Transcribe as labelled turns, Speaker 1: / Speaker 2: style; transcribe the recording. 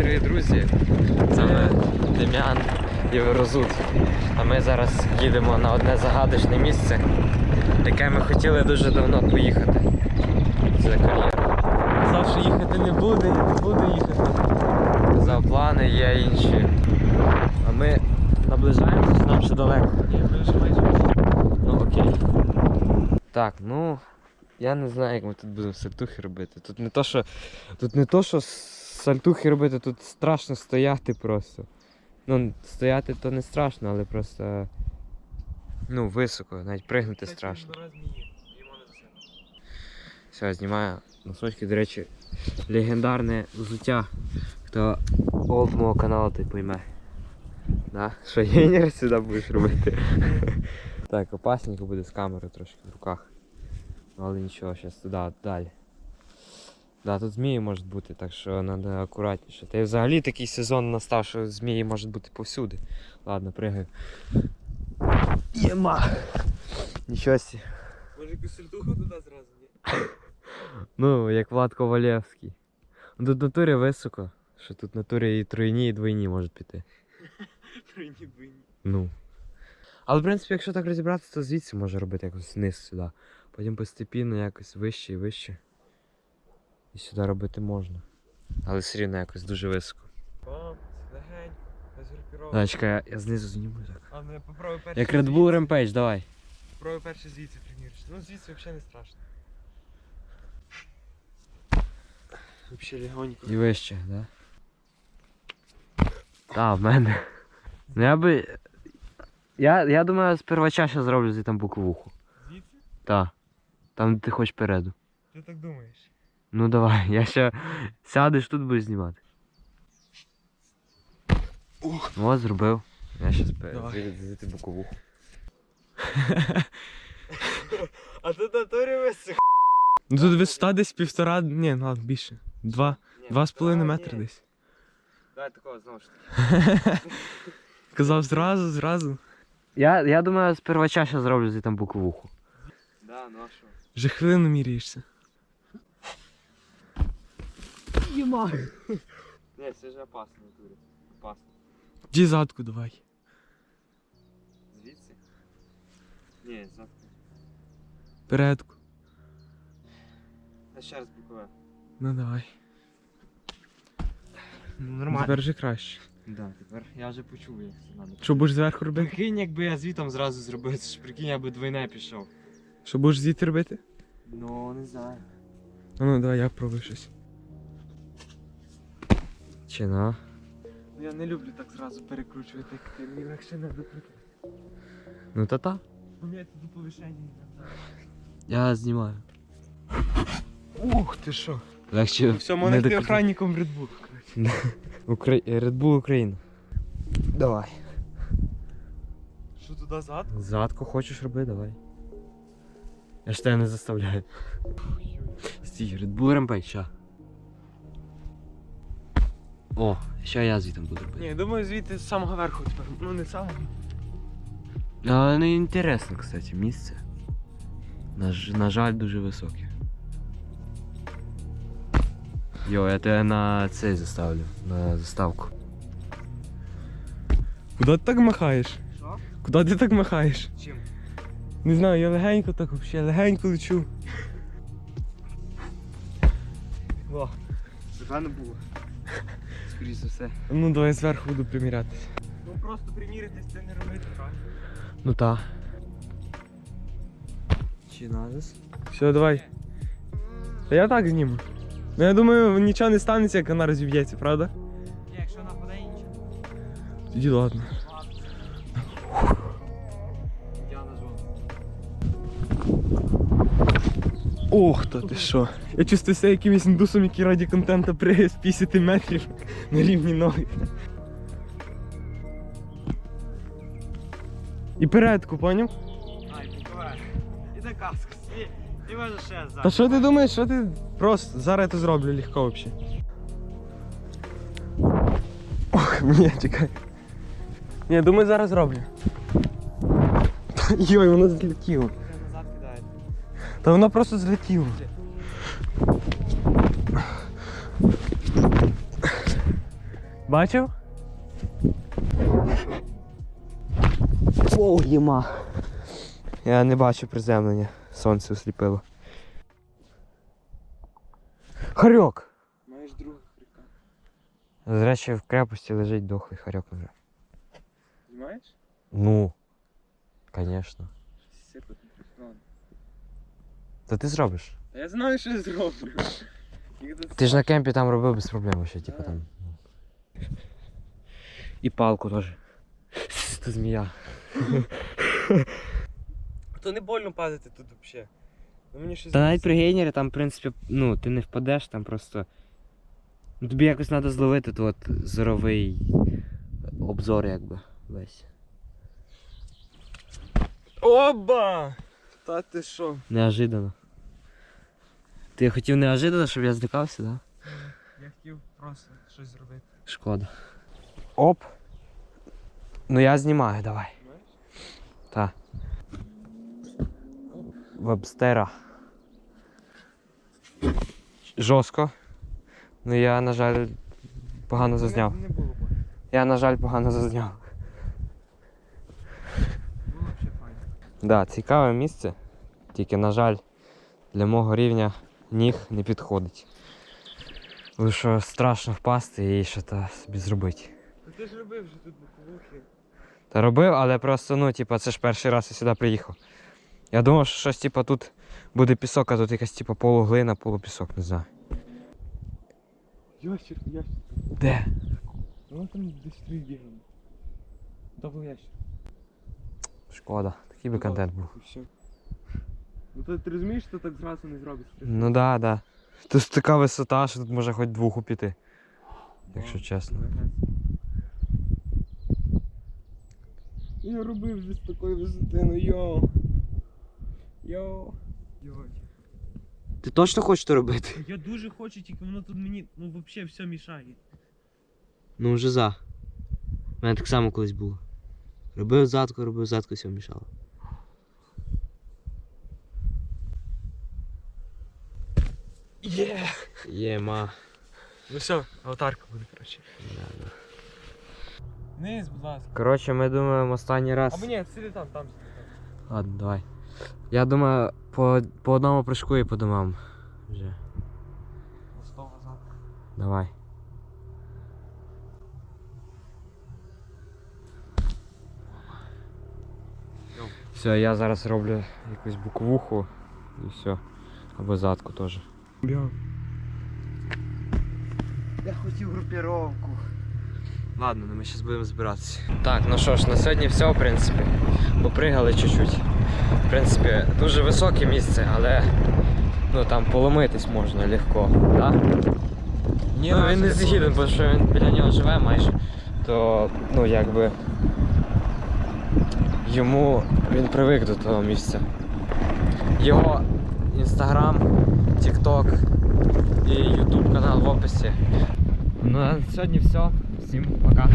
Speaker 1: дорогі друзі. Це ми Дем'ян і Верозут. А ми зараз їдемо на одне загадочне місце, яке ми хотіли дуже давно поїхати. Це кар'єра.
Speaker 2: Казав, що їхати не буде, і не буду їхати.
Speaker 1: Казав, плани є інші. А ми наближаємося, нам ще далеко.
Speaker 2: Ні, ми вже майже.
Speaker 1: Ну окей. Так, ну я не знаю, як ми тут будемо сальтухи робити. Тут не то, що. Тут не то, що сальтухи робити, тут страшно стояти просто. Ну, стояти то не страшно, але просто. Ну, високо, навіть пригнути страшно. Все, знімаю носочки, до речі, легендарне взуття. Хто олд мого каналу, той пойме. Да? Що гейнер сюди будеш робити? Так, опасненько буде з камерою трошки в руках. Ну, Але нічого, зараз туди, далі. Да, тут змії можуть бути, так що треба акуратніше. Та й взагалі такий сезон настав, що змії можуть бути повсюди. Ладно, пригаю. Єма! Нічого.
Speaker 2: Може якусь сельтуху туди зразу, ні?
Speaker 1: Ну, як Влад Ковалєвський. Ну, Тут натурі високо, що тут натурі і тройні, і двойні можуть піти.
Speaker 2: Тройні бині.
Speaker 1: Ну. Але в принципі, якщо так розібратися, то звідси може робити якось вниз сюди. Потім постепенно якось вище і вище. І сюди робити можна. Але все рівно якось дуже високо.
Speaker 2: О, легень,
Speaker 1: чекай, я, я знизу зніму так.
Speaker 2: А ну я попробую перший.
Speaker 1: Як Red Bull Rampage, давай.
Speaker 2: Попробую перший звідси приміриш. Ну звідси взагалі не страшно. Взагалі легонько.
Speaker 1: І вище, да? Так, в мене. Ну я би. Я, я думаю, з первача ще зроблю звідти буковуху.
Speaker 2: Звідси?
Speaker 1: Так. Там де ти хочеш переду.
Speaker 2: Ти так думаєш?
Speaker 1: Ну давай, я ще сядеш тут будеш знімати.
Speaker 2: Ух.
Speaker 1: Ну от зробив. Я ще
Speaker 2: Давай.
Speaker 1: звідти боковуху.
Speaker 2: А тут натурі високо. Ну тут висота десь півтора, ні, ну ладно, більше. Два, два з половиною метри десь.
Speaker 1: Давай такого знову ж таки.
Speaker 2: Казав зразу, зразу.
Speaker 1: Я, я думаю, з первача ще зроблю звідти боковуху.
Speaker 3: Да, ну а що?
Speaker 2: Вже хвилину міряєшся.
Speaker 3: Ні, це ж опасно в. Опасно.
Speaker 2: Ді задку давай.
Speaker 3: Звідси? Ні, завтра.
Speaker 2: Передку.
Speaker 3: А ще раз бокове.
Speaker 2: Ну давай.
Speaker 3: Ну
Speaker 2: Тепер вже краще.
Speaker 3: Да, тепер я вже почув, як це надо.
Speaker 2: Що будеш зверху робити?
Speaker 3: Прикинь, якби я звітом зразу зробив, це ж прикинь, я би двойне пішов.
Speaker 2: Що будеш звідти робити?
Speaker 3: Ну, не знаю.
Speaker 2: Ну, ну давай я пробую щось.
Speaker 1: Чи на?
Speaker 2: Ну я не люблю так зразу перекручувати, як ти. Мені легше не докрутити.
Speaker 1: Ну та та.
Speaker 2: Поміняти до повишення.
Speaker 1: Я знімаю.
Speaker 2: Ух ти що.
Speaker 1: Легче.
Speaker 2: Все,
Speaker 1: не
Speaker 2: можна йти
Speaker 1: докрутити.
Speaker 2: охранником Red Bull. коротше.
Speaker 1: Укра... Red Bull Україна. Давай.
Speaker 2: Що туди зад?
Speaker 1: Задку хочеш роби, давай. Я ж тебе не заставляю. Стій, Red Bull Rampage, ща. О, ще я звітом буду робити.
Speaker 2: Ні, думаю, звідти з самого верху тепер. Ну не з самого.
Speaker 1: Але не інтересно, кстати, місце. На, ж- на жаль, дуже високе. Йо, я тебе на цей заставлю, на заставку.
Speaker 2: Куди ти так махаєш?
Speaker 3: Що?
Speaker 2: Куди ти так махаєш?
Speaker 3: Чим?
Speaker 2: Не знаю, я легенько так взагалі, легенько лечу. О,
Speaker 3: Напевно було. Скоріше за все.
Speaker 2: ну давай зверху буду примірятися.
Speaker 3: Ну просто приміритись це не робити, правильно?
Speaker 1: Ну так. Чи назис?
Speaker 2: Все, давай. Та я так зніму. Ну я думаю, нічого не станеться, як вона розіб'ється, правда?
Speaker 3: Ні, якщо нападе нічого.
Speaker 2: Тоді ладно. Ох, та ти що? Я чувствую себе якимось індусом, який раді контента пригає з 50 метрів на рівні ноги. І передку, поняв?
Speaker 3: Ай, бокове. І на каску. І, і може ще зад.
Speaker 2: Та що ти думаєш, що ти просто зараз я це зроблю легко взагалі. Ох, ні, чекай. Ні, думаю, зараз зроблю. Йой, воно злетіло. Та воно просто злетіло. Бачив?
Speaker 1: О, єма. Я не бачу приземлення. Сонце осліпило. Харьок!
Speaker 2: Маєш друга хрика.
Speaker 1: До речі, в крепості лежить дохлий харьок вже.
Speaker 2: Знімаєш?
Speaker 1: Ну. Звісно.
Speaker 2: Сипать
Speaker 1: Та ти зробиш.
Speaker 2: Я знаю, що я зроблю.
Speaker 1: Ти ж на кемпі там робив без проблем ще, типу там. І палку теж. Це змія.
Speaker 2: То не больно падати тут взагалі. Ну мені щось.
Speaker 1: Та навіть при гейнері там, в принципі, ну, ти не впадеш, там просто. Ну, тобі якось треба зловити тут от зоровий обзор, якби весь.
Speaker 2: Оба! Та ти що?
Speaker 1: Неожиданно. Ти хотів неожиданно, щоб я здикався, так? Да?
Speaker 2: Я хотів просто щось зробити.
Speaker 1: Шкода. Оп. Ну я знімаю, давай.
Speaker 2: Знаєш?
Speaker 1: Та. Вебстера. Жорстко. Ну я, на жаль, погано зазняв.
Speaker 2: Не, було больно.
Speaker 1: Я, на жаль, погано зазняв.
Speaker 2: Було взагалі файно.
Speaker 1: Да, цікаве місце. Тільки, на жаль, для мого рівня ніг не підходить. Що страшно впасти і що то собі зробити.
Speaker 2: Та ти ж робив вже тут боковухи.
Speaker 1: Та робив, але просто, ну, типа, це ж перший раз я сюди приїхав. Я думав, що щось, типа, тут буде пісок, а тут якась типа полуглина, полупісок, не знаю.
Speaker 2: Ящер, ящер.
Speaker 1: Де?
Speaker 2: Вон там десь три бігали. Дабл ящер.
Speaker 1: Шкода, такий би контент був.
Speaker 2: Ну то ти розумієш, що так зразу не зробиш.
Speaker 1: Ну да, да. Тут така висота, що тут може хоч двох піти, якщо чесно.
Speaker 2: Я робив вже з такої висоти, ну йо. Йо. Йой.
Speaker 1: Ти точно хочеш то робити?
Speaker 2: Я дуже хочу, тільки воно тут мені ну взагалі все мішає.
Speaker 1: Ну вже за. У мене так само колись було. Робив задку, робив задку, все мішало.
Speaker 2: Є!
Speaker 1: Єма.
Speaker 2: Ну все, аватарка буде, коротше. Низ, будь ласка.
Speaker 1: Коротше, ми думаємо останній раз.
Speaker 2: Або ні, сиди там, там сиди там.
Speaker 1: Ладно, давай. Я думаю, по, по одному прыжку і по домам. Вже.
Speaker 2: Назад.
Speaker 1: Давай.
Speaker 2: Йоу.
Speaker 1: Все, я зараз роблю якусь буквуху і все. Або задку теж.
Speaker 2: Бля.
Speaker 3: Я хотів групіровку.
Speaker 1: Ладно, ну ми зараз будемо збиратися. Так, ну що ж, на сьогодні все, в принципі. Попригали чуть-чуть. В принципі, дуже високе місце, але ну там поломитись можна легко, так?
Speaker 2: Ні,
Speaker 1: ну, він не згіден, бо що він біля нього живе майже. То, ну якби. Йому він привик до того місця. Його інстаграм, тікток і ютуб канал в описі. Ну а сьогодні все. Всім пока.